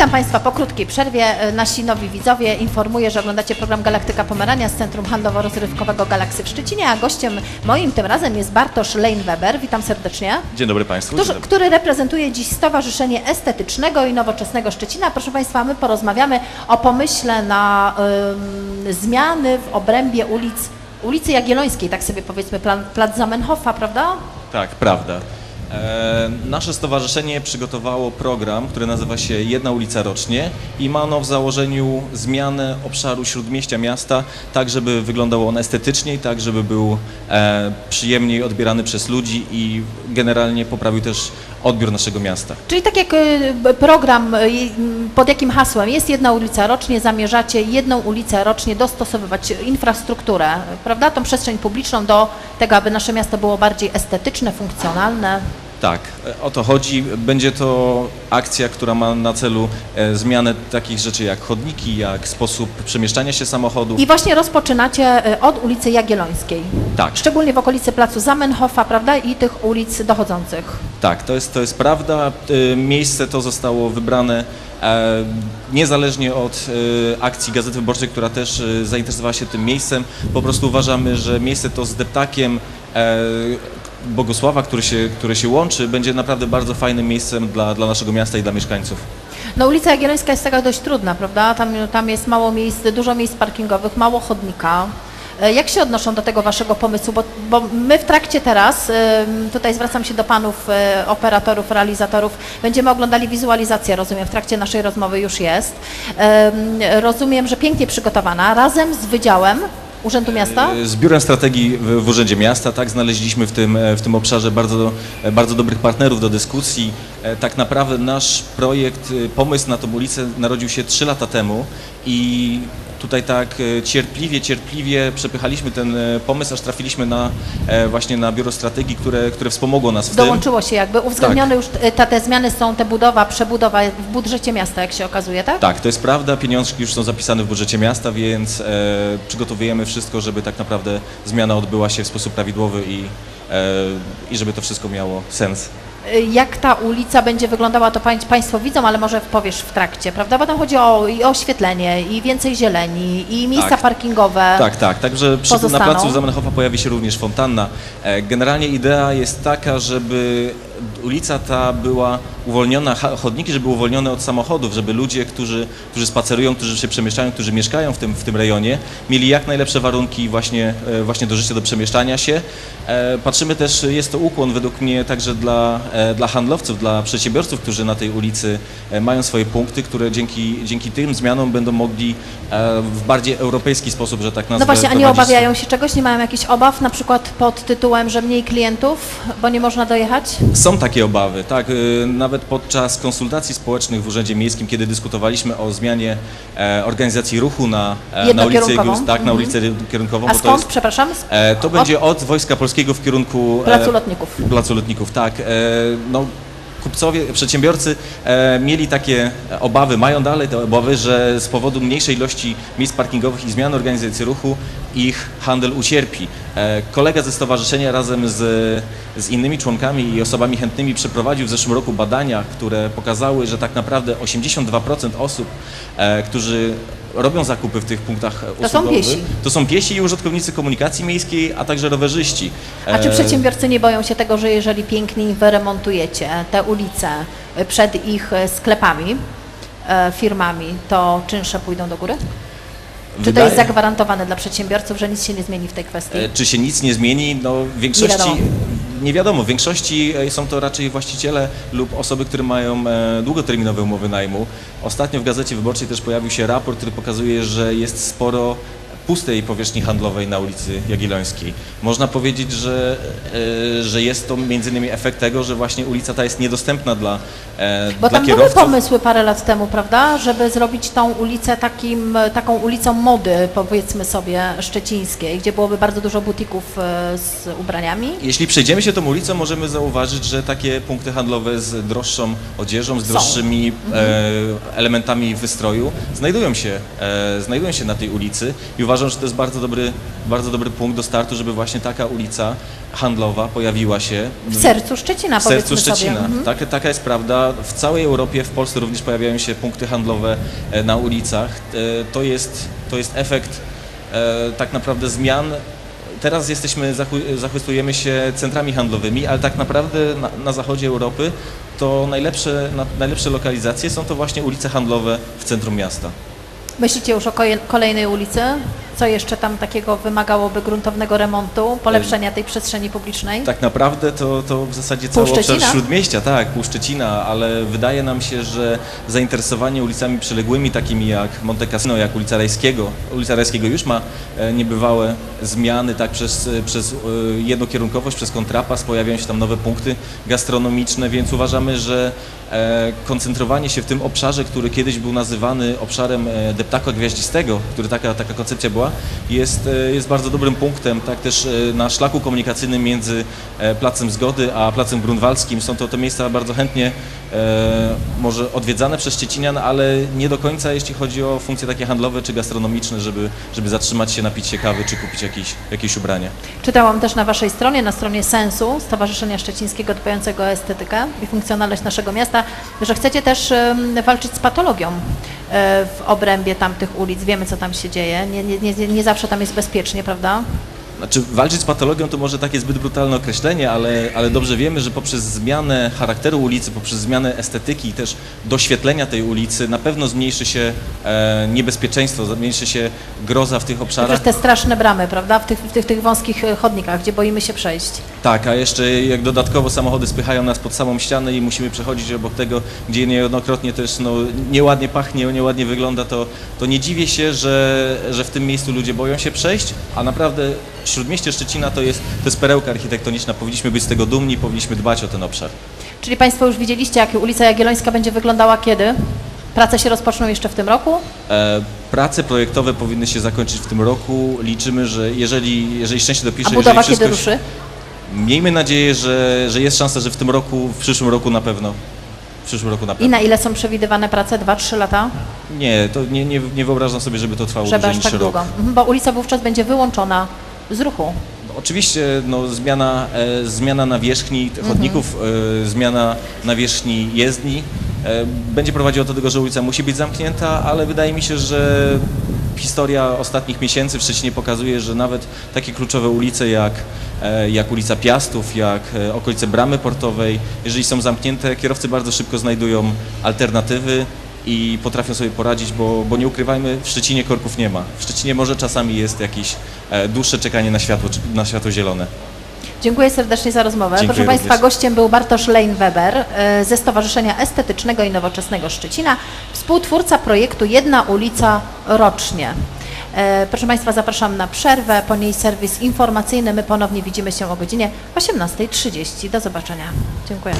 Witam Państwa po krótkiej przerwie. E, Nasi nowi widzowie informuję, że oglądacie program Galaktyka Pomerania z Centrum Handlowo-Rozrywkowego Galaksy w Szczecinie, a gościem moim tym razem jest Bartosz Lane-Weber. Witam serdecznie. Dzień dobry Państwu. Którzy, Dzień dobry. który reprezentuje dziś Stowarzyszenie Estetycznego i Nowoczesnego Szczecina. Proszę Państwa, my porozmawiamy o pomyśle na ym, zmiany w obrębie ulic, ulicy Jagiellońskiej, tak sobie powiedzmy, plac Zamenhofa, prawda? Tak, prawda. E, nasze stowarzyszenie przygotowało program, który nazywa się Jedna ulica rocznie i ma ono w założeniu zmianę obszaru śródmieścia miasta, tak żeby wyglądał on estetycznie, tak żeby był e, przyjemniej odbierany przez ludzi i generalnie poprawił też odbiór naszego miasta. Czyli tak jak b- program, pod jakim hasłem jest jedna ulica rocznie, zamierzacie jedną ulicę rocznie dostosowywać infrastrukturę, prawda, tą przestrzeń publiczną do tego, aby nasze miasto było bardziej estetyczne, funkcjonalne. Tak, e, o to chodzi. Będzie to akcja, która ma na celu e, zmianę takich rzeczy jak chodniki, jak sposób przemieszczania się samochodu. I właśnie rozpoczynacie y, od ulicy Jagiellońskiej, Tak. szczególnie w okolicy placu Zamenhofa, prawda, i tych ulic dochodzących. Tak, to jest, to jest prawda. Miejsce to zostało wybrane e, niezależnie od e, akcji Gazety Wyborczej, która też e, zainteresowała się tym miejscem. Po prostu uważamy, że miejsce to z deptakiem e, Bogosława, który się, które się łączy, będzie naprawdę bardzo fajnym miejscem dla, dla naszego miasta i dla mieszkańców. No ulica Jagiellońska jest taka dość trudna, prawda, tam, tam jest mało miejsc, dużo miejsc parkingowych, mało chodnika. E, Jak się odnoszą do tego waszego pomysłu? Bo, bo my w trakcie teraz, tutaj zwracam się do panów e, operatorów, realizatorów, będziemy oglądali wizualizację, rozumiem, w trakcie naszej rozmowy już jest. Rozumiem, że pięknie przygotowana, razem z Wydziałem Urzędu Miasta. E, Z Biurem Strategii w, w Urzędzie Miasta, tak, znaleźliśmy w tym, e, w tym obszarze bardzo, e, bardzo dobrych partnerów do dyskusji. E, Tak naprawdę nasz projekt, e, pomysł na tą ulicę narodził się trzy lata temu i tutaj tak e, cierpliwie, cierpliwie przepychaliśmy ten e, pomysł, aż trafiliśmy na, e, właśnie na Biuro Strategii, które, które wspomogło nas w tym. Dołączyło się jakby, uwzględnione już e, te, te zmiany są, te budowa, przebudowa w budżecie miasta, jak się okazuje, tak? Tak, to jest prawda, pieniążki już są zapisane w budżecie miasta, więc e, przygotowujemy wszystko, żeby tak naprawdę zmiana odbyła się w sposób prawidłowy i, e, i żeby to wszystko miało sens. Y, Jak ta ulica będzie wyglądała, to pań- Państwo widzą, ale może powiesz w trakcie, prawda? Bo tam chodzi o i oświetlenie, i więcej zieleni, i miejsca Tak. parkingowe. Tak, tak, także przy, na placu Zamenhofa pojawi się również fontanna. E, Generalnie idea jest taka, żeby ulica ta była uwolniona, chodniki, żeby były uwolnione od samochodów, żeby ludzie, którzy, którzy spacerują, którzy się przemieszczają, którzy mieszkają w tym, w tym rejonie, mieli jak najlepsze warunki właśnie, e, właśnie do życia, do przemieszczania się. E, Patrzymy też, jest to ukłon według mnie także dla, e, dla handlowców, dla przedsiębiorców, którzy na tej ulicy mają swoje punkty, które dzięki, dzięki tym zmianom będą mogli w bardziej europejski sposób, że tak nazwę, No właśnie, a nie obawiają się czegoś? Nie mają jakichś obaw, na przykład pod tytułem, że mniej klientów, bo nie można dojechać? Są takie obawy, tak. y, Nawet podczas konsultacji społecznych w Urzędzie Miejskim, kiedy dyskutowaliśmy o zmianie e, organizacji ruchu na, e, na ulicę, tak, na ulicę kierunkową, A bo to skąd, jest, przepraszam? E, to będzie od Wojska Polskiego w kierunku Placu Lotników. Placu Lotników, tak. No, kupcowie, przedsiębiorcy e, mieli takie obawy, mają dalej te obawy, że z powodu mniejszej ilości miejsc parkingowych i zmian organizacji ruchu ich handel ucierpi. E, kolega ze stowarzyszenia razem z, z innymi członkami i osobami chętnymi przeprowadził w zeszłym roku badania, które pokazały, że tak naprawdę 82% osób, e, którzy robią zakupy w tych punktach To są usługowych, piesi. to są piesi i użytkownicy komunikacji miejskiej, a także rowerzyści. A czy E, przedsiębiorcy nie boją się tego, że jeżeli pięknie wyremontujecie te ulice przed ich sklepami, firmami, to czynsze pójdą do góry? Czy to jest zagwarantowane dla przedsiębiorców, że nic się nie zmieni w tej kwestii? E, Czy się nic nie zmieni? No, w większości. wiadomo. Nie wiadomo, w większości e, są to raczej właściciele lub osoby, które mają e, długoterminowe umowy najmu. Ostatnio w Gazecie Wyborczej też pojawił się raport, który pokazuje, że jest sporo pustej powierzchni handlowej na ulicy Jagiellońskiej. Można powiedzieć, że, e, że jest to między innymi efekt tego, że właśnie ulica ta jest niedostępna dla, e, Bo dla tam były kierowców. pomysły parę lat temu, prawda, żeby zrobić tą ulicę takim, taką ulicą mody, powiedzmy sobie, szczecińskiej, gdzie byłoby bardzo dużo butików e, z ubraniami. Jeśli przejdziemy się tą ulicą, możemy zauważyć, że takie punkty handlowe z droższą odzieżą, z droższymi e, elementami wystroju znajdują się, znajdują się na tej ulicy i uważam, uważam, że to jest bardzo dobry, bardzo dobry punkt do startu, żeby właśnie taka ulica handlowa pojawiła się W sercu Szczecina, w sercu Szczecina. Mhm. Tak, taka jest prawda. W całej Europie, w Polsce również pojawiają się punkty handlowe e, na ulicach. E, To jest, to jest efekt e, tak naprawdę zmian. Teraz jesteśmy, zachwystujemy się centrami handlowymi, ale tak naprawdę na, na zachodzie Europy to najlepsze, na, najlepsze lokalizacje są to właśnie ulice handlowe w centrum miasta. Myślicie już o kolejnej ulicy? Co jeszcze tam takiego wymagałoby gruntownego remontu, polepszenia tej przestrzeni publicznej? Tak naprawdę to, to w zasadzie cały obszar? Śródmieścia, tak, pół Szczecina, ale wydaje nam się, że zainteresowanie ulicami przyległymi, takimi jak Monte Cassino, jak ulica Rajskiego, ulica Rajskiego już ma e, niebywałe zmiany, tak, przez, e, przez e, jednokierunkowość, przez kontrapas, pojawiają się tam nowe punkty gastronomiczne, więc uważamy, że koncentrowanie się w tym obszarze, który kiedyś był nazywany obszarem deptaka gwiaździstego, który taka, taka koncepcja była, jest, e, jest bardzo dobrym punktem, tak też e, na szlaku komunikacyjnym między e, Placem Zgody a Placem Grunwaldzkim. Są to te miejsca bardzo chętnie może odwiedzane przez Szczecinian, ale nie do końca jeśli chodzi o funkcje takie handlowe czy gastronomiczne, żeby, żeby zatrzymać się, napić się kawy czy kupić jakieś, jakieś ubranie. Czytałam też na Waszej stronie, na stronie Sensu, Stowarzyszenia Szczecińskiego dbającego o estetykę i funkcjonalność naszego miasta, że chcecie też walczyć z patologią e, w obrębie tamtych ulic. Wiemy, co tam się dzieje. Nie, nie, nie zawsze tam jest bezpiecznie, prawda? Znaczy, walczyć z patologią to może takie zbyt brutalne określenie, ale, ale dobrze wiemy, że poprzez zmianę charakteru ulicy, poprzez zmianę estetyki i też doświetlenia tej ulicy na pewno zmniejszy się e, niebezpieczeństwo, zmniejszy się groza w tych obszarach. Przecież te straszne bramy, prawda? W tych, w tych, tych wąskich e, chodnikach, gdzie boimy się przejść. Tak, a jeszcze jak dodatkowo samochody spychają nas pod samą ścianę i musimy przechodzić obok tego, gdzie niejednokrotnie też no, nieładnie pachnie, nieładnie wygląda, to, to nie dziwię się, że, że w tym miejscu ludzie boją się przejść, a naprawdę Śródmieście Szczecina to jest, to jest perełka architektoniczna, powinniśmy być z tego dumni, powinniśmy dbać o ten obszar. Czyli Państwo już widzieliście, jak ulica Jagiellońska będzie wyglądała kiedy? Prace się rozpoczną jeszcze w tym roku? E, prace projektowe powinny się zakończyć w tym roku. Liczymy, że jeżeli, jeżeli szczęście dopisze, A budowa kiedy ruszy? Miejmy nadzieję, że, że jest szansa, że w tym roku, w przyszłym roku na pewno. W przyszłym roku na I pewno. na ile są przewidywane prace? Dwa, trzy lata? Nie, to nie, nie, nie wyobrażam sobie, żeby to trwało Żeby dłużej niż tak rok. długo. Mhm, Bo ulica wówczas będzie wyłączona z ruchu. Oczywiście no, zmiana, e, zmiana nawierzchni Mhm. chodników, e, zmiana nawierzchni jezdni e, będzie prowadziła do tego, że ulica musi być zamknięta, ale wydaje mi się, że historia ostatnich miesięcy w Szczecinie pokazuje, że nawet takie kluczowe ulice jak, e, jak ulica Piastów, jak e, okolice Bramy Portowej, jeżeli są zamknięte, kierowcy bardzo szybko znajdują alternatywy i potrafią sobie poradzić, bo, bo nie ukrywajmy, w Szczecinie korków nie ma. W Szczecinie może czasami jest jakieś e, dłuższe czekanie na światło, na światło zielone. Dziękuję serdecznie za rozmowę. Dziękuję Proszę Państwa, również. gościem był Bartosz Leinweber e, ze Stowarzyszenia Estetycznego i Nowoczesnego Szczecina, współtwórca projektu Jedna ulica rocznie. E, Proszę Państwa, zapraszam na przerwę, po niej serwis informacyjny. My ponownie widzimy się o godzinie 18.30. Do zobaczenia. Dziękuję.